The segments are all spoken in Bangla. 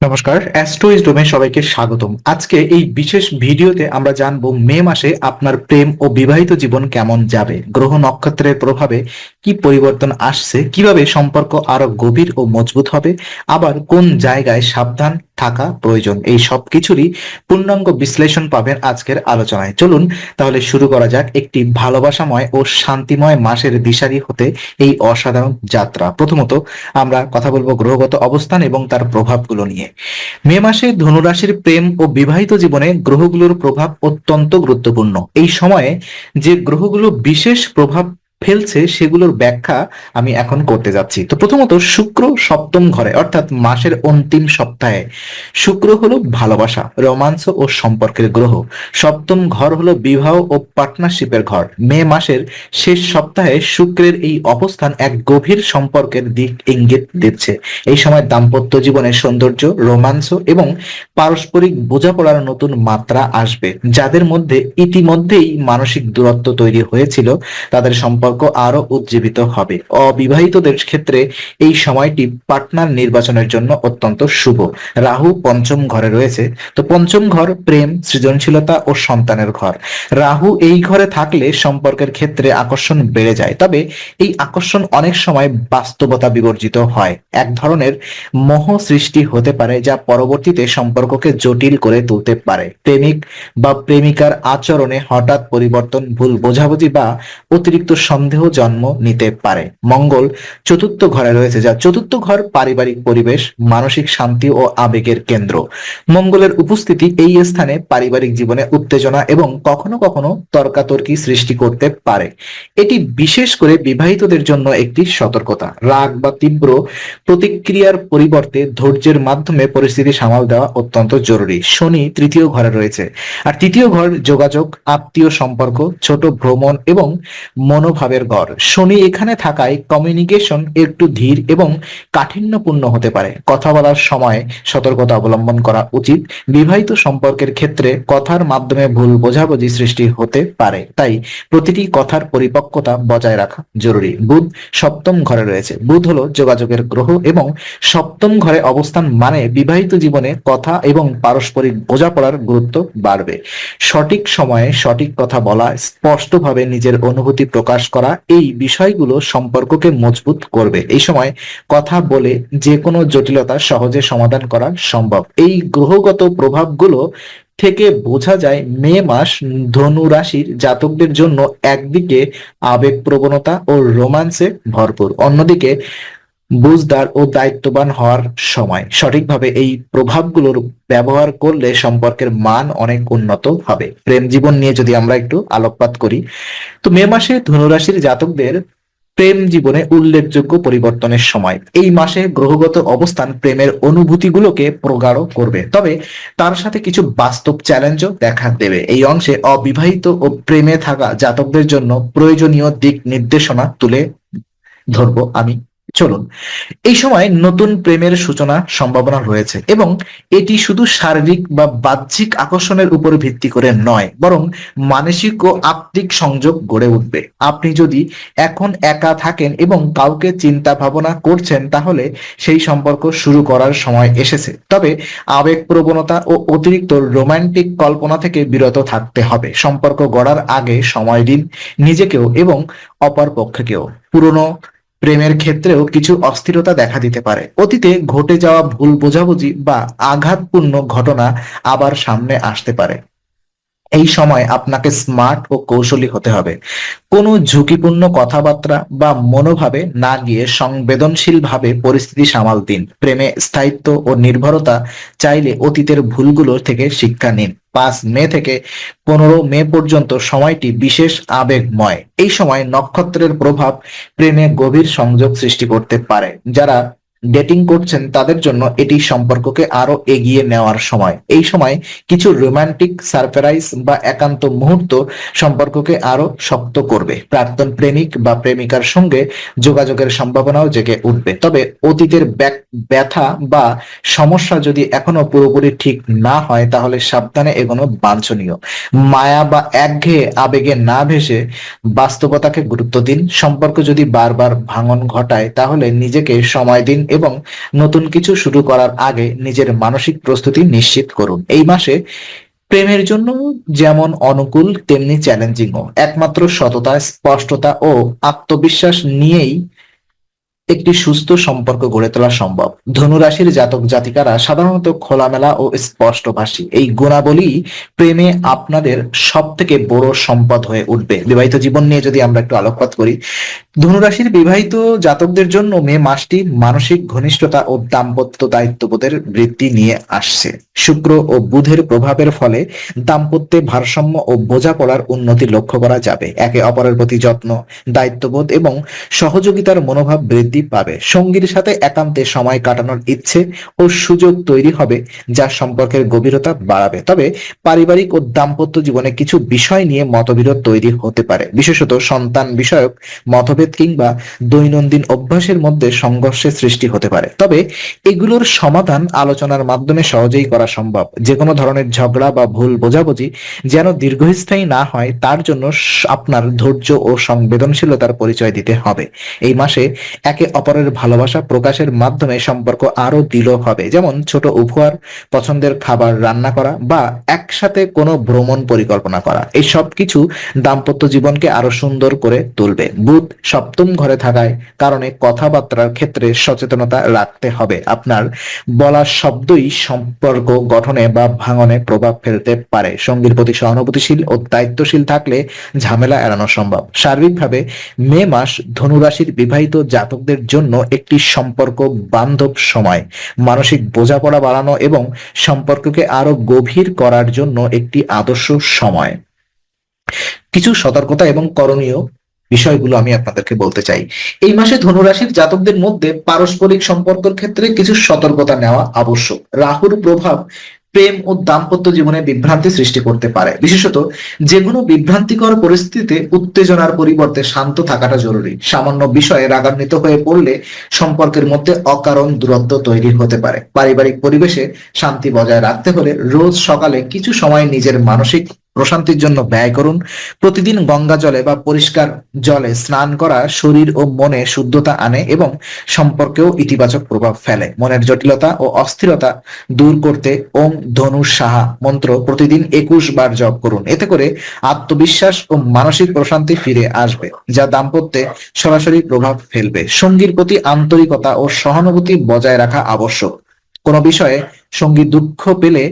নমস্কার অ্যাস্ট্রোইজ ডোমে সবাইকে স্বাগতম। আজকে এই বিশেষ ভিডিওতে আমরা জানব মে মাসে আপনার প্রেম ও বিবাহিত জীবন কেমন যাবে, গ্রহ নক্ষত্রের প্রভাবে কি পরিবর্তন আসছে, কীভাবে সম্পর্ক আরও গভীর ও মজবুত হবে, আবার কোন জায়গায় সাবধান থাকা প্রয়োজন। এই সব কিছুরই পূর্ণাঙ্গ বিশ্লেষণ পাবেন আজকের আলোচনায়। চলুন তাহলে শুরু করা যাক একটি ভালোবাসাময় ও শান্তিময় মাসের দিশারি হতে এই অসাধারণ যাত্রা। প্রথমত আমরা কথা বলব গ্রহগত অবস্থান এবং তার প্রভাবগুলো নিয়ে। মে মাসে ধনুরাশির প্রেম ও বিবাহিত জীবনে গ্রহগুলোর প্রভাব অত্যন্ত গুরুত্বপূর্ণ। এই সময়ে যে গ্রহগুলো বিশেষ প্রভাব ফেলছে সেগুলোর ব্যাখ্যা আমি এখন করতে যাচ্ছি। তো প্রথমত শুক্র সপ্তম ঘরে, অর্থাৎ মাসের অন্তিম সপ্তাহে। শুক্র হলো ভালোবাসা, রোমাঞ্চ ও সম্পর্কের গ্রহ। সপ্তম ঘর হলো বিবাহ ও পার্টনারশিপের ঘর। মে মাসের শেষ সপ্তাহে শুক্রের এই অবস্থান এক গভীর সম্পর্কের দিক ইঙ্গিত দিচ্ছে। এই সময় দাম্পত্য জীবনের সৌন্দর্য, রোমাঞ্চ এবং পারস্পরিক বোঝাপড়ার নতুন মাত্রা আসবে। যাদের মধ্যে ইতিমধ্যেই মানসিক দূরত্ব তৈরি হয়েছিল, তাদের সম্পর্ক আরও উজ্জীবিত হবে। অবিবাহিতদের ক্ষেত্রে এই সময়টি পার্টনার নির্বাচনের জন্য অত্যন্ত শুভ। রাহু পঞ্চম ঘরে রয়েছে। তো পঞ্চম ঘর প্রেম, সৃজনশীলতা ও সন্তানের ঘর। রাহু এই ঘরে থাকলে সম্পর্কের ক্ষেত্রে আকর্ষণ বেড়ে যায়। তবে এই আকর্ষণ অনেক সময় বাস্তবতা বিবর্জিত হয়। এক ধরনের মোহ সৃষ্টি হতে পারে যা পরবর্তীতে সম্পর্ককে জটিল করে তুলতে পারে। প্রেমিক বা প্রেমিকার আচরণে হঠাৎ পরিবর্তন, ভুল বোঝাবুঝি বা অতিরিক্ত সন্দেহ জন্ম নিতে পারে। মঙ্গল চতুর্থ ঘরে রয়েছে, যা চতুর্থ ঘর পারিবারিক পরিবেশ, মানসিক শান্তি ও আবেগের কেন্দ্র। মঙ্গলের উপস্থিতি এই স্থানে পারিবারিক জীবনে উত্তেজনা এবং কখনো কখনো তর্কাতর্কি সৃষ্টি করতে পারে। এটি বিশেষ করে বিবাহিতদের জন্য একটি সতর্কতা। রাগ বা তীব্র প্রতিক্রিয়ার পরিবর্তে ধৈর্যের মাধ্যমে পরিস্থিতি সামাল দেওয়া অত্যন্ত জরুরি। শনি তৃতীয় ঘরে রয়েছে। আর তৃতীয় ঘর যোগাযোগ, আত্মীয় সম্পর্ক, ছোট ভ্রমণ এবং মনোভাবের ঘর শনি এখানে থাকায় কমিউনিকেশন একটু ধীর এবং কাঠিন্যপূর্ণ হতে পারে। কথা বলার সময় সতর্কতা অবলম্বন করা উচিত। বিবাহিত সম্পর্কের ক্ষেত্রে কথার মাধ্যমে ভুল বোঝাবুঝি সৃষ্টি হতে পারে। তাই প্রতিটি কথার পরিপক্কতা বজায় রাখা জরুরি। বুধ সপ্তম ঘরে রয়েছে। বুধ হলো যোগাযোগের গ্রহ এবং সপ্তম ঘরে অবস্থান মানে বিবাহিত জীবনে কথা এবং পারস্পরিক বোঝাপড়ার গুরুত্ব বাড়বে। সঠিক সময়ে সঠিক কথা বলা, স্পষ্টভাবে নিজের অনুভূতি প্রকাশ করা এই বিষয়গুলো সম্পর্ককে মজবুত করবে। এই সময় কথা বলে যে কোনো জটিলতা সহজে সমাধান করা সম্ভব। এই গ্রহগত প্রভাবগুলো থেকে বোঝা যায় মে মাস ধনু রাশির জাতকদের জন্য একদিকে আবেগ প্রবণতা ও রোমান্সে ভরপুর। অন্যদিকে বুঝদার ও দায়িত্ববান হওয়ার সময়। সঠিকভাবে এই প্রভাবগুলোর ব্যবহার করলে সম্পর্কের মান অনেক উন্নত হবে। প্রেম জীবন নিয়ে যদি আমরা একটু আলোকপাত করি, তো মে মাসে ধনুরাশির জাতকদের প্রেম জীবনে উল্লেখযোগ্য পরিবর্তনের সময়। এই মাসে গ্রহগত অবস্থান প্রেমের অনুভূতিগুলোকে প্রগাঢ় করবে। তবে তার সাথে কিছু বাস্তব চ্যালেঞ্জও দেখা দেবে। এই অংশে অবিবাহিত ও প্রেমে থাকা জাতকদের জন্য প্রয়োজনীয় দিক নির্দেশনা তুলে ধরবো আমি। চলুন। এই সময় নতুন প্রেমের সূচনা সম্ভাবনা রয়েছে এবং এটি শুধু শারীরিক বা বাহ্যিক আকর্ষণের উপর ভিত্তি করে নয়, বরং মানসিক ও আত্মিক সংযোগ গড়ে উঠবে। আপনি যদি এখন একা থাকেন এবং কাউকে চিন্তা ভাবনা করছেন, তাহলে সেই সম্পর্ক শুরু করার সময় এসেছে। তবে আবেগ প্রবণতা ও অতিরিক্ত রোমান্টিক কল্পনা থেকে বিরত থাকতে হবে। সম্পর্ক গড়ার আগে সময় দিন নিজেকেও এবং অপর পক্ষকেও। পুরনো প্রেমের ক্ষেত্রেও কিছু অস্থিরতা দেখা দিতে পারে। অতীতে ঘটে যাওয়া ভুল বোঝাবুঝি বা আঘাতপূর্ণ ঘটনা আবার সামনে আসতে পারে। এই সময় আপনাকে স্মার্ট ও কৌশলী হতে হবে। কোনো ঝুঁকিপূর্ণ কথাবার্তা বা মনোভাবে না গিয়ে সংবেদনশীল ভাবে পরিস্থিতি সামাল দিন। প্রেমে স্থায়িত্ব ও নির্ভরতা চাইলে অতীতের ভুলগুলো থেকে শিক্ষা নিন। পাঁচ মে থেকে পনেরো মে পর্যন্ত সময়টি বিশেষ আবেগময়। এই সময় নক্ষত্রের প্রভাব প্রেমে গভীর সংযোগ সৃষ্টি করতে পারে, যারা ডেটিং করছেন তাদের জন্য এটি সম্পর্ককে আরও এগিয়ে নেওয়ার সময়। এই সময় কিছু রোমান্টিক সারপ্রাইজ বা একান্ত মুহূর্ত সম্পর্ককে আরও শক্ত করবে। প্রাক্তন প্রেমিক বা প্রেমিকার সঙ্গে যোগাযোগের সম্ভাবনাও জেগে উঠবে। তবে অতীতের ব্যথা বা সমস্যা যদি এখনও পুরোপুরি ঠিক না হয়, তাহলে সাবধানে এগোনো বাঞ্ছনীয়। মায়া বা একঘেয়ে আবেগে না ভেসে বাস্তবতাকে গুরুত্ব দিন। সম্পর্ক যদি বারবার ভাঙন ঘটায়, তাহলে নিজেকে সময় দিন এবং নতুন কিছু শুরু করার আগে নিজের মানসিক প্রস্তুতি নিশ্চিত করুন। এই মাসে প্রেমের জন্য যেমন অনুকূল, তেমনি চ্যালেঞ্জিংও। একমাত্র সততা, স্পষ্টতা ও আত্মবিশ্বাস নিয়েই একটি সুস্থ সম্পর্ক গড়ে তোলা সম্ভব। ধনুরাশির জাতক জাতিকারা সাধারণত খোলামেলা ও স্পষ্টভাষী। এই গুণাবলী প্রেমে আপনাদের সব থেকে বড় সম্পদ হয়ে উঠবে। বিবাহিত জীবন নিয়ে যদি আমরা একটু আলোকপাত করি, ধনুরাশির বিবাহিত জাতকদের জন্য মে মাসটি মানসিক ঘনিষ্ঠতা ও দাম্পত্য দায়িত্ববোধের বৃদ্ধি নিয়ে আসছে। শুক্র ও বুধের প্রভাবের ফলে দাম্পত্যে ভারসাম্য ও বোঝাপড়ার উন্নতি লক্ষ্য করা যাবে। একে অপরের প্রতি যত্ন, দায়িত্ববোধ এবং সহযোগিতার মনোভাব বৃদ্ধি পাবে। সঙ্গীর সাথে একান্তে সময় কাটানোর ইচ্ছে ও সুযোগ তৈরি হবে যা সম্পর্কের গভীরতা বাড়াবে। তবে পারিবারিক ও দাম্পত্য জীবনে কিছু বিষয় নিয়ে মতবিরোধ তৈরি হতে পারে। বিশেষত সন্তান বিষয়ক মতভেদ কিংবা দৈনন্দিন অভ্যাসের মধ্যে সংঘর্ষের সৃষ্টি হতে পারে। তবে এগুলোর সমাধান আলোচনার মাধ্যমে সহজেই করা সম্ভব। যে কোনো ধরনের ঝগড়া বা ভুল বোঝাবুঝি যেন দীর্ঘস্থায়ী না হয়, তার জন্য আপনার ধৈর্য ও সংবেদনশীলতার পরিচয় দিতে হবে। এই মাসে একে অপরের ভালোবাসা প্রকাশের মাধ্যমে সম্পর্ক আরও দৃঢ় হবে। যেমন ছোট উপহার, পছন্দের খাবার রান্না করা বা একসাথে কোনো ভ্রমণ পরিকল্পনা করা। এই সব কিছু দাম্পত্য জীবনকে আরও সুন্দর করে তুলবে। বুধ সপ্তম ঘরে থাকায় কারণে কথাবার্তার ক্ষেত্রে সচেতনতা রাখতে হবে। আপনার বলা শব্দই সম্পর্ক গঠনে বা ভাঙনে প্রভাব ফেলতে পারে। সঙ্গীর প্রতি সহানুভূতিশীল ও দায়িত্বশীল থাকলে ঝামেলা এড়ানো সম্ভব। সার্বিকভাবে মে মাস ধনুরাশির বিবাহিত জাতকদের জন্য একটি সম্পর্ক বান্ধব সময়। মানসিক বোঝাপড়া বাড়ানো এবং সম্পর্ককে আরও গভীর করার জন্য একটি আদর্শ সময়। কিছু সতর্কতা এবং করণীয় বিষয়গুলো আমি আপনাদেরকে বলতে চাই। এই মাসে ধনুরাশির জাতকদের মধ্যে পারস্পরিক সম্পর্কের ক্ষেত্রে কিছু সতর্কতা নেওয়া আবশ্যক। রাহুর প্রভাব প্রেম ও দাম্পত্য জীবনে বিভ্রান্তি সৃষ্টি করতে পারে। বিশেষত যে কোনো বিভ্রান্তিকর পরিস্থিতিতে উত্তেজনার পরিবর্তে শান্ত থাকাটা জরুরি। সামান্য বিষয়ে রাগান্বিত হয়ে পড়লে সম্পর্কের মধ্যে অকারণ দূরত্ব তৈরি হতে পারে। পারিবারিক পরিবেশে শান্তি বজায় রাখতে হলে রোজ সকালে কিছু সময় নিজের মানসিক প্রশান্তির জন্য ব্যয় করুন। প্রতিদিন গঙ্গা জলে বা পরিষ্কার জলে স্নান করা শরীর ও মনে শুদ্ধতা আনে এবং সম্পর্কেও ইতিবাচক প্রভাব ফেলে। মনের জটিলতা ও অস্থিরতা দূর করতে ওম ধনু সাহা মন্ত্র প্রতিদিন একুশ বার জপ করুন। এতে করে আত্মবিশ্বাস ও মানসিক প্রশান্তি ফিরে আসবে, যা দাম্পত্যে সরাসরি প্রভাব ফেলবে। সঙ্গীর প্রতি আন্তরিকতা ও সহানুভূতি বজায় রাখা আবশ্যক। কোনো বিষয়ে সঙ্গী দুঃখ পেলে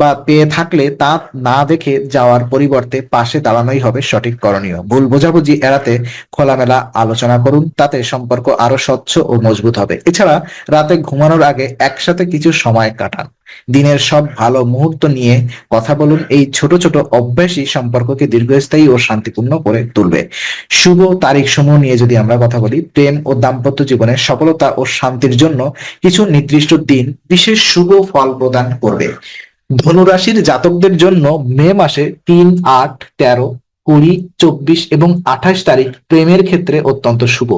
বা পেয়ে থাকলে তা না দেখে যাওয়ার পরিবর্তে পাশে দাঁড়ানোই হবে সঠিক করণীয়। ভুল বোঝাবুঝি এড়াতে খোলামেলা আলোচনা করুন, তাতে সম্পর্ক আরও স্বচ্ছ ও মজবুত হবে। এছাড়া রাতে ঘুমানোর আগে একসাথে কিছু সময় কাটান। দিনের সব ভালো মুহূর্ত নিয়ে কথা বলুন এই ছোট ছোট অভ্যাসই সম্পর্ককে দীর্ঘস্থায়ী ও শান্তিপূর্ণ করে তুলবে। শুভ তারিখ সমূহ নিয়ে যদি আমরা কথা বলি, প্রেম ও দাম্পত্য জীবনে সফলতা ও শান্তির জন্য কিছু নির্দিষ্ট দিন বিশেষ শুভ ফল প্রদান করবে। ধনুরাশির জাতকদের জন্য মে মাসে তিন আট তেরো কুড়ি, চব্বিশ এবং আঠাশ তারিখ প্রেমের ক্ষেত্রে অত্যন্ত শুভ।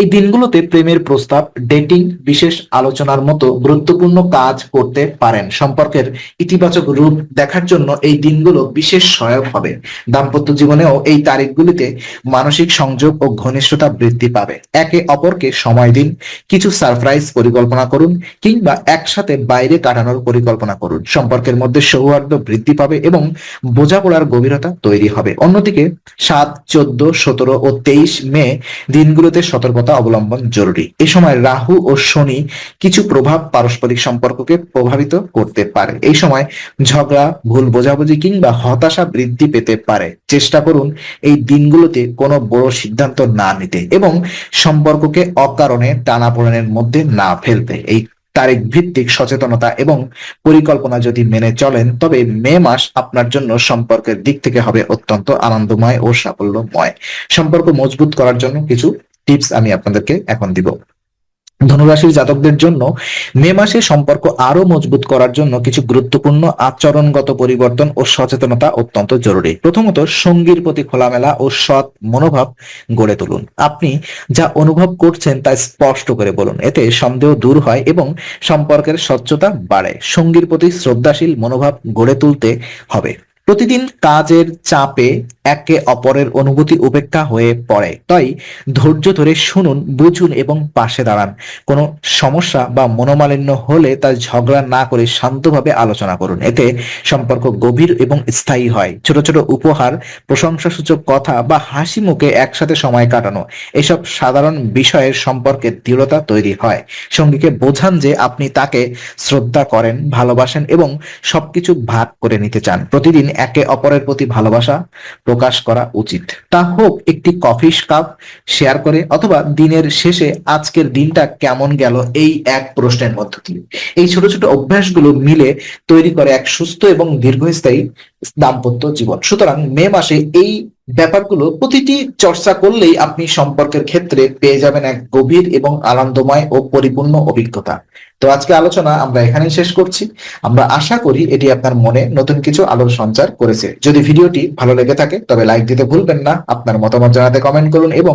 এই দিনগুলোতে প্রেমের প্রস্তাব, ডেটিং, বিশেষ আলোচনার মতো গুরুত্বপূর্ণ কাজ করতে পারেন। সম্পর্কের ইতিবাচক রূপ দেখার জন্য এই দিনগুলো বিশেষ সহায়ক হবে। দাম্পত্য জীবনেও এই তারিখগুলিতে মানসিক সংযোগ ও ঘনিষ্ঠতা বৃদ্ধি পাবে। একে অপরকে সময় দিন, কিছু সারপ্রাইজ পরিকল্পনা করুন কিংবা একসাথে বাইরে কাটানোর পরিকল্পনা করুন। সম্পর্কের মধ্যে সৌহার্দ্য বৃদ্ধি পাবে এবং বোঝাপড়ার গভীরতা তৈরি হবে। অন্যদিকে সাত, চোদ্দ, সতেরো ও তেইশ মে দিনগুলোতে সতর্কতা অবলম্বন জরুরি। এ সময় রাহু ও শনি কিছু প্রভাব পারস্পরিক সম্পর্ককে প্রভাবিত করতে পারে। এই সময় ঝগড়া, ভুল বোঝাবুঝি কিংবা হতাশা বৃদ্ধি পেতে পারে। চেষ্টা করুন এই দিনগুলোতে কোনো বড় সিদ্ধান্ত না নিতে এবং সম্পর্ককে অকারণে টানাপোড়েনের মধ্যে না ফেলতে। এই তারিখ ভিত্তিক সচেতনতা এবং পরিকল্পনা যদি মেনে চলেন, তবে মে মাস আপনার জন্য সম্পর্কের দিক থেকে হবে অত্যন্ত আনন্দময় ও সাফল্যময়। সম্পর্ক মজবুত করার জন্য কিছু টিপস আমি আপনাদেরকে এখন দিব। ধনুরাশির জাতকদের জন্য মে মাসে সম্পর্ক আরও মজবুত করার জন্য কিছু গুরুত্বপূর্ণ আচরণগত পরিবর্তন ও সচেতনতা অত্যন্ত জরুরি। প্রথমত, সঙ্গীর প্রতি খোলামেলা ও সৎ মনোভাব গড়ে তুলুন। আপনি যা অনুভব করছেন তা স্পষ্ট করে বলুন। এতে সন্দেহ দূর হয় এবং সম্পর্কের স্বচ্ছতা বাড়ে। সঙ্গীর প্রতি শ্রদ্ধাশীল মনোভাব গড়ে তুলতে হবে। প্রতিদিন কাজের চাপে একে অপরের অনুভূতি উপেক্ষা হয়ে পড়ে। তাই ধৈর্য ধরে শুনুন, বুঝুন এবং পাশে দাঁড়ান। কোনো সমস্যা বা মনোমালিন্য হলে তার ঝগড়া না করে শান্তভাবে আলোচনা করুন। এতে সম্পর্ক গভীর এবং স্থায়ী হয়। ছোট ছোট উপহার, প্রশংসাসূচক কথা বা হাসি মুখে একসাথে সময় কাটানো, এসব সাধারণ বিষয়ের সম্পর্কে দৃঢ়তা তৈরি হয়। সঙ্গীকে বোঝান যে আপনি তাকে শ্রদ্ধা করেন, ভালোবাসেন এবং সবকিছু ভাগ করে নিতে চান। প্রতিদিন একে অপরের প্রতি ভালোবাসা প্রকাশ করা উচিত। তা হোক, একটি কফি কাপ শেয়ার করে অথবা দিনের শেষে আজকের দিনটা কেমন গেল এই এক প্রশ্নের মধ্য দিয়ে। এই ছোট ছোট অভ্যাসগুলো মিলে তৈরি করে এক সুস্থ এবং দীর্ঘস্থায়ী দাম্পত্য জীবন। সুতরাং মে মাসে এই ব্যাপারগুলো প্রতিটি চর্চা করলেই আপনি সম্পর্কের ক্ষেত্রে পেয়ে যাবেন এক গভীর এবং আনন্দময় ও পরিপূর্ণ অভিজ্ঞতা। তো আজকে আলোচনা আমরা এখানেই শেষ করছি। আমরা আশা করি এটি আপনার মনে নতুন কিছু আলোর সঞ্চার করেছে। যদি ভিডিওটি ভালো লেগে থাকে, তবে লাইক দিতে ভুলবেন না। আপনার মতামত জানাতে কমেন্ট করুন এবং